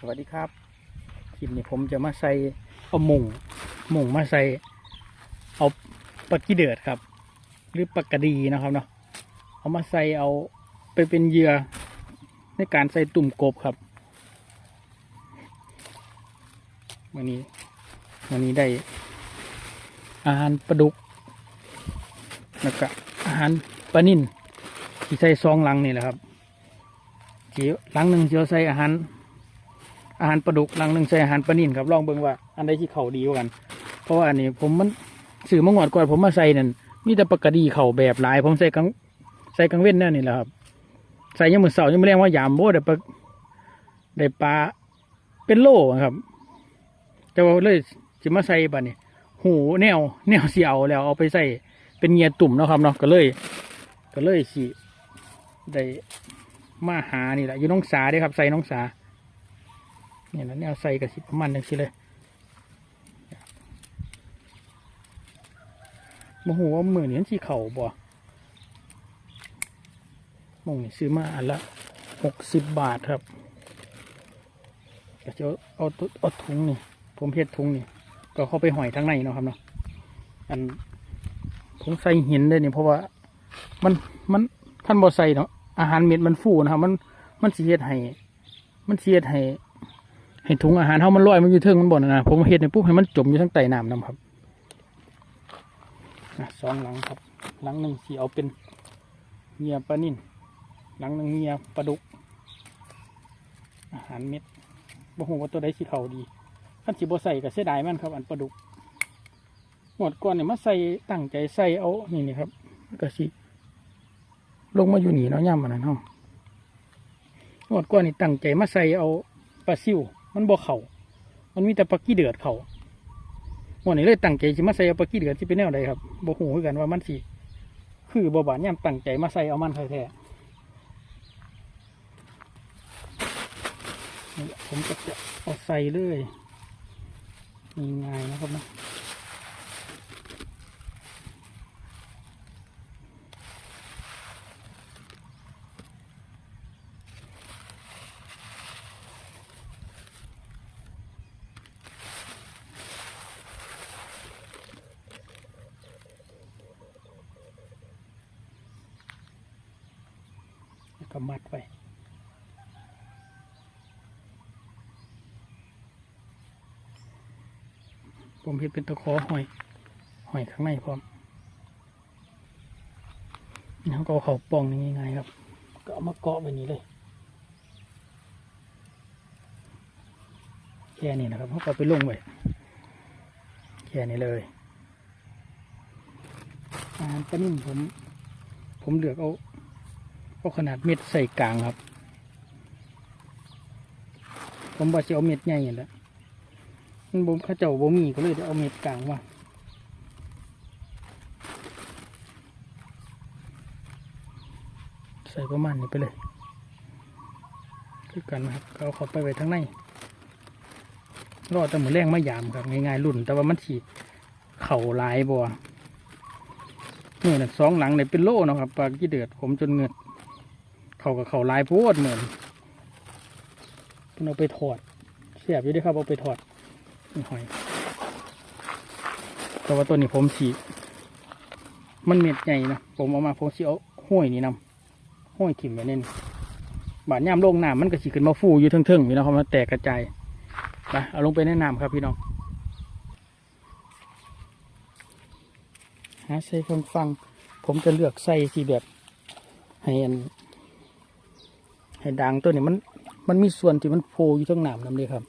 สวัสดีครับคลิปนี้ผมจะมาใส่เอามุงมุงมาใส่เอาปลากีเดือดครับ หรือปลากระดีนะครับเนาะเอามาใส่เอาไปเป็นเหยื่อในการใส่ตุ่มกบครับวันนี้วันนี้ได้อาหารปลาดุกแล้วก็อาหารปลานิ่นที่ใส่ซองลังนี่แหละครับที่ลังหนึ่งเจียวใส่อาหาร อาหารปลาดุกลังหนึ่งใส่อาหารปลานิ่นครับลองเบิ่งว่าอันใดที่เข่าดีกว่ากัน เพราะว่าอันนี้ผมมันสื่อมงวดก่อนผมมาใส่นั่นมีแต่ปกดีเข่าแบบหลาย ผมใส่กังใส่กังเว้นแน่นี่แหละครับใส่ยังมือเสาร์ยังไม่เรียกว่ายามโบ้ได้ปลาได้ปลาเป็นโลครับ แต่ว่าเลยจะมาใส่บัดนี้หูแนวแนวเสีเอาแล้วเอาไปใส่เป็นเงียตุ่มนะครับเนาะก็เลย ก็เลยสิได้มาหานี่แหละอยู่น้องสาเด้ครับ ใส่น้องสา นี่นะเนี่ยใส่กับสิประมาณนึงสิเลยโมโหว่ามือนี้สีเข่าบ่มงนี่ซื้อมาอันละหกสิบบาทครับก็จะเอาเอาเอาถุงนี่ผมเพชรถุงนี่ ก็เข้าไปหอยทั้งในเนาะครับเนาะอันผมใส่หินได้นี่เพราะว่ามันมันท่านบ่ใส่เนาะอาหารเม็ดมันฟูนะครับ มันมันเสียดให้มันเสียดให้ ให้ถุงอาหารเท่ามันลอยมันอยู่เทิงมันบ่นนะผมเห็ดในปุ๊บให้มันจมอยู่ทั้งใต้น้ำนํครับสองหลังครับ หลังหนึ่งสีเอาเป็นเงียปลานิ่นหลังหนึ่งเงียปลาดุก อาหารเม็ดบ่ฮู้ว่าตัวใดสีเขาดีขั้นสีบ่ใส่ก็เสียดายมันครับ อันปลาดุกหมดก่อนเนี่ยมาใส่ตั้งใจใส่เอานี่นี่ครับก็สิลงมาอยู่หนี่เนาะย่ำมันนั่นเนาะหมดก่อนนี่ตั้งใจมาใส่เอาปลาซิว มันบ่เขามันมีแต่ปลากี้เดือดเขาวันนี้เลยตั้งใจสิมาใส่ปลากี้เดือดที่เป็นแนวใดครับบ่หูคือกันว่ามันสิคือบ่บานย่ำตั้งใจมาใส่เอามันแท้ๆนี่แหละผมก็จะเอาใส่เลยง่ายๆนะครับนะ ก็มัดไว้ผมเห็นเป็นตะขอหอย หอยข้างในพร้อมนี่เขาก็เอาเขาปองนี่ง่ายๆครับ ก็เอามาเกาะไว้นี้เลยแค่นี้นะครับเขาก็เอาไปลงไว้แค่นี้เลยอาหารปลานิ่มผม ผมเลือกเอา เอาขนาดเม็ดใส่กลางครับ ผมว่าจะเอาเม็ดใหญ่อย่างละมันบ่มเข้าเจ้าบ่มีก็เลยจะเอาเม็ดกลางมาใส่ประมาณนี้ไปเลย คือกันนะครับเอาเขาไปไว้ทั้งในรอแต่เหมือนแรงไม่ยามครับง่ายๆรุ่น แต่ว่ามันฉีเข่าลายบัวนี่นะสองหลังเนี่ยเป็นโล่นะครับปลากี้เดือดผมจนเงือด เขากับเขาลายโพดเหมือนเพิ่นเอาไปถอดเสียบอยู่ด้วยครับเอาไปถอดหอย แต่ว่าตัวนี้ผมฉีมันเม็ดใหญ่นะผมเอามาผมสีเอาห้อยนี่นำห้อยถิ่มไว้เน่นบาดย่ามลงน้ำมันก็ฉีขึ้นมาฟูอยู่เทิงๆอยู่นะครับมันแตกกระจายไปเอาลงไปแนะนำครับพี่น้องหาใส่ฟังฟัง ผมจะเลือกใส่ที่แบบให้อัน ให้ดังตัวนี้มัน มันมีส่วนที่มันโผล่อยู่ทั้งหนามนั่นเลยครับ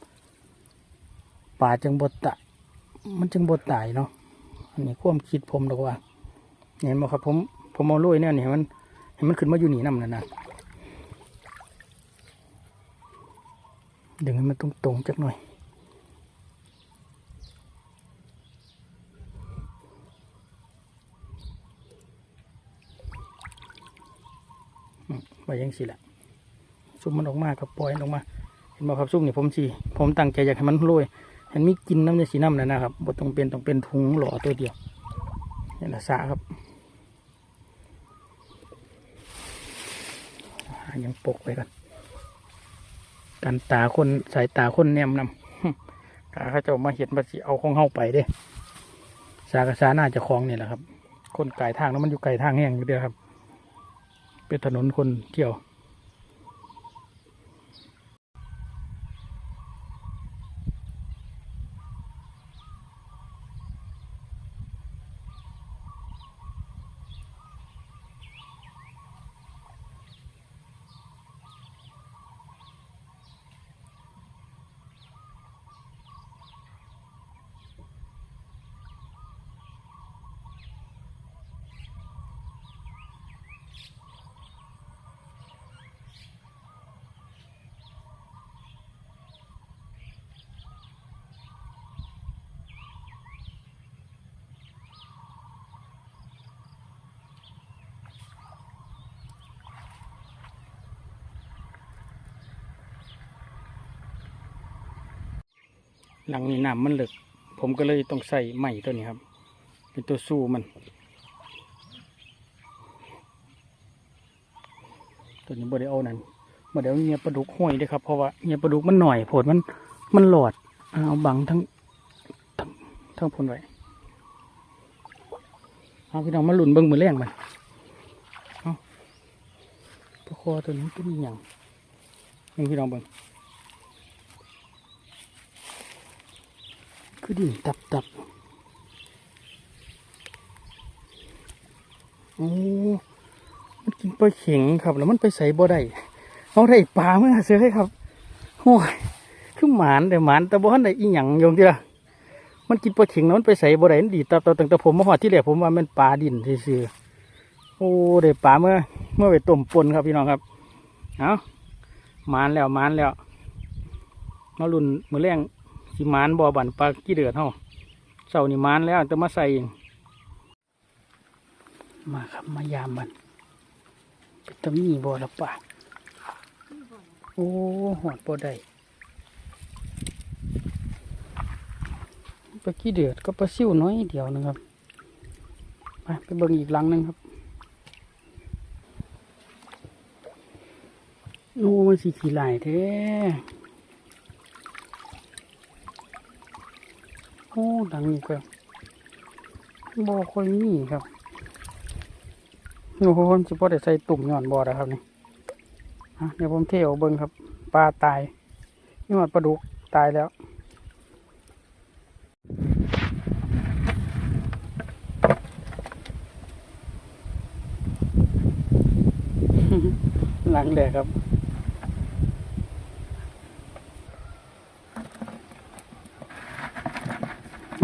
ป่าจังบดตะ มันจังบดตายเนาะอันนี้ความคิดผมหรอกว่า เห็นไหมครับ ผมผมเอาลุยเนี่ยนี่ให้มันให้มันขึ้นมาอยู่หนีน้ำนั่นนะดึงให้มันตรงๆจักหน่อยไว้ยังสิแหละ ซุ่มมันออกมากับปล่อยออกมาเห็นบ่ครับซุ่มนี่ผมสีผมตั้งใจอยากให้มันโรยเห็นมีกินน้ำในสีน้ำนะนะครับบต้องเป็นต้องเป็นถุงหล่อตัวเดียวนี่แหละสาครับยังปกไว้กันกันตาคนสายตาคนแนมนำถ้าเขาจะมาเห็นมาสิเอาของเฮาไปเด้ สากษาน่าจะคลองเนี่ยแหละครับ คนไกลทางแล้วมันอยู่ไกลทางแห้งอยู่เดียวครับ เป็นถนนคนเที่ยว หลังนี้น้ำมันเหลึก ผมก็เลยต้องใส่ไม้ตัวนี้ครับ เป็นตัวสู้มัน ตัวนี้บ่ได้เอานั่นบ่ได้เอาเงียปลาดุกห้อยเด้วยครับเพราะว่าเงียปลาดุกมันหน่อยผดมันมันหลอดเอาบังทั้งทั้งทั้งพนไว้เอาพี่น้องมาหลุนเบิ้งมือแรงมันเอาตัวคอตัวนี้เป็นอหย่างนี่พี่น้องเบิ้ง คือดินตับตับโอ้มันกินปลาเข็งครับ แล้วมันไปใส่บ่ได้เอาได้ปลาเมื่อเสือให้ครับโอ้ยคือหมานแต่หมานแต่บ่ทันได้อีหยังโยงที่ละมันกินปลาเข็งแล้วมันไปใส่บ่ได้ดีตับตับตั้งแต่ผมมาหอดที่แรกผมว่ามันปลาดินซื่อโอ้ได้ปลาเมื่อ เมื่อไปต้มปนครับพี่น้องครับเอาหมานแล้วหมานแล้วมาลุ่นมือแรง สิมานบ่อบันปลากี่เดือดเฮาเสานี่มานแล้วจะมาใส่เองมาครับมายามมันเป็นตำหนีบ่อละป่าโอ้หอดบ่ได้ปลากี่เดือดก็ปลาซิ่วน้อยเดียวนึงครับไปไปเบิ่งอีกหลังหนึงครับโอ้มันสีขี้ลายแท้ อ้ดังนี่ก็บ่ค่อยมีครับโอ้โหผมจะพอได้ใส่ตุ่มหย้อนบ่อนะครับนี่เดี๋ยวผมเที่ยวเบิ่งครับปลาตายนี่มันปลาดุกตายแล้วหลังแดกครับ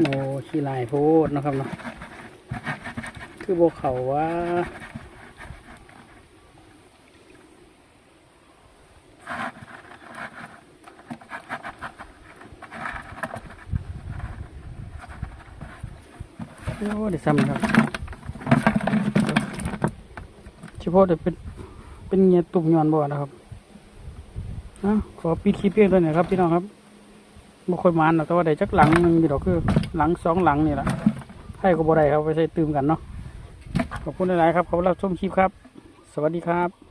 โอ้ขี้ลายโพดนะครับเนาะคือโบเขาว่าโอ้เดี๋ยวซ้ำครับเฉพาะเดี๋ยวเป็นเป็นเงียตุ่มยอนบ่อนะครับอะขอปิดคลิปเพียงเท่านี้ครับพี่น้องครับ บ่ค่อยมานหรอแต่ว่าได้จักหลังหนึงอยู่ดอกคือ หลังสองหลังนี่แหละให้ก็บ่ได้ครับไปใส่ตื่มกันเนาะขอบคุณหลายๆครับขอบรับชมคลิปครับ สวัสดีครับ